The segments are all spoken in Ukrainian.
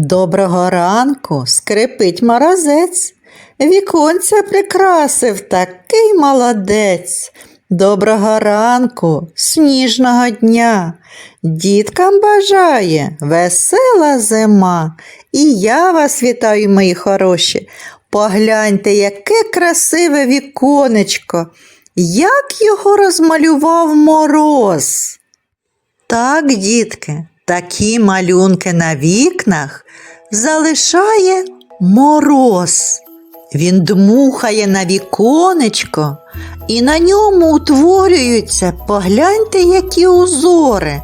Доброго ранку скрипить морозець. Віконця прикрасив такий молодець. Доброго ранку, сніжного дня. Діткам бажає весела зима. І я вас вітаю, мої хороші. Погляньте, яке красиве віконечко. Як його розмалював мороз. Так, дітки, такі малюнки на вікнах залишає мороз. Він дмухає на віконечко, і на ньому утворюються, погляньте, які узори.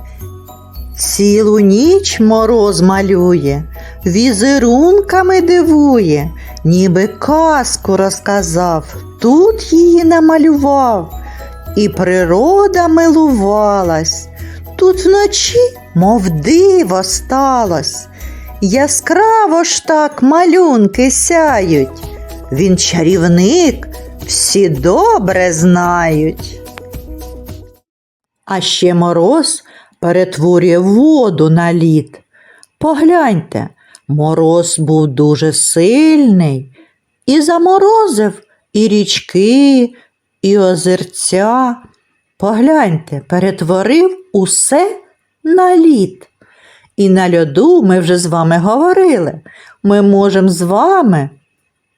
Цілу ніч мороз малює, візерунками дивує, ніби казку розказав, тут її намалював, і природа милувалась. Тут вночі, мов диво сталось, яскраво ж так малюнки сяють. Він чарівник, всі добре знають. А ще мороз перетворює воду на лід. Погляньте, мороз був дуже сильний і заморозив і річки, і озерця. Погляньте, перетворив усе на лід. І на льоду ми вже з вами говорили. Ми можемо з вами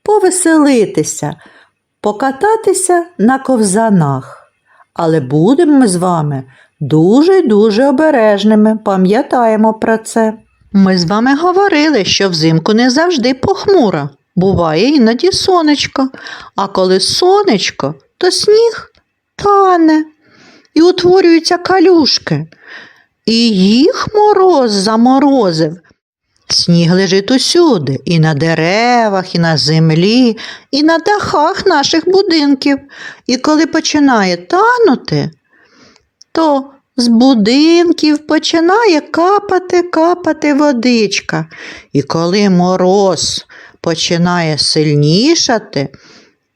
повеселитися, покататися на ковзанах. Але будемо ми з вами дуже дуже обережними, пам'ятаємо про це. Ми з вами говорили, що взимку не завжди похмуро. Буває іноді сонечко, а коли сонечко, то сніг тане і утворюються калюшки. І їх мороз заморозив. Сніг лежить усюди, і на деревах, і на землі, і на дахах наших будинків. І коли починає танути, то з будинків починає капати, капати водичка. І коли мороз починає сильнішати,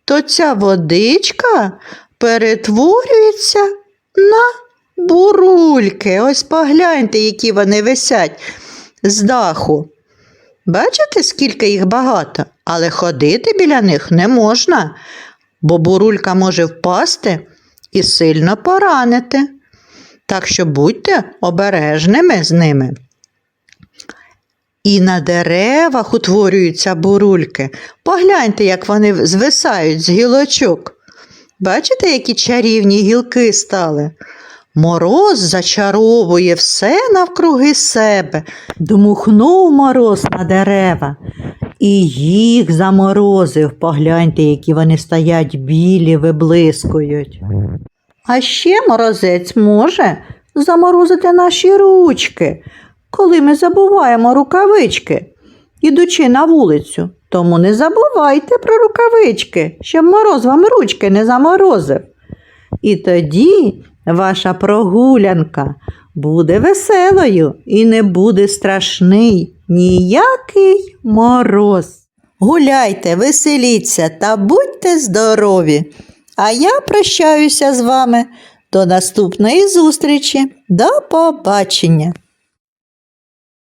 то ця водичка перетворюється на бурульки. Ось погляньте, які вони висять з даху. Бачите, скільки їх багато, але ходити біля них не можна, бо бурулька може впасти і сильно поранити. Так що будьте обережними з ними. І на деревах утворюються бурульки. Погляньте, як вони звисають з гілочок. Бачите, які чарівні гілки стали? Мороз зачаровує все навкруги себе. Дмухнув мороз на дерева. І їх заморозив. Погляньте, які вони стоять білі, виблискують. А ще морозець може заморозити наші ручки, коли ми забуваємо рукавички, ідучи на вулицю. Тому не забувайте про рукавички, щоб мороз вам ручки не заморозив. І тоді ваша прогулянка буде веселою і не буде страшний ніякий мороз. Гуляйте, веселіться та будьте здорові! А я прощаюся з вами до наступної зустрічі. До побачення!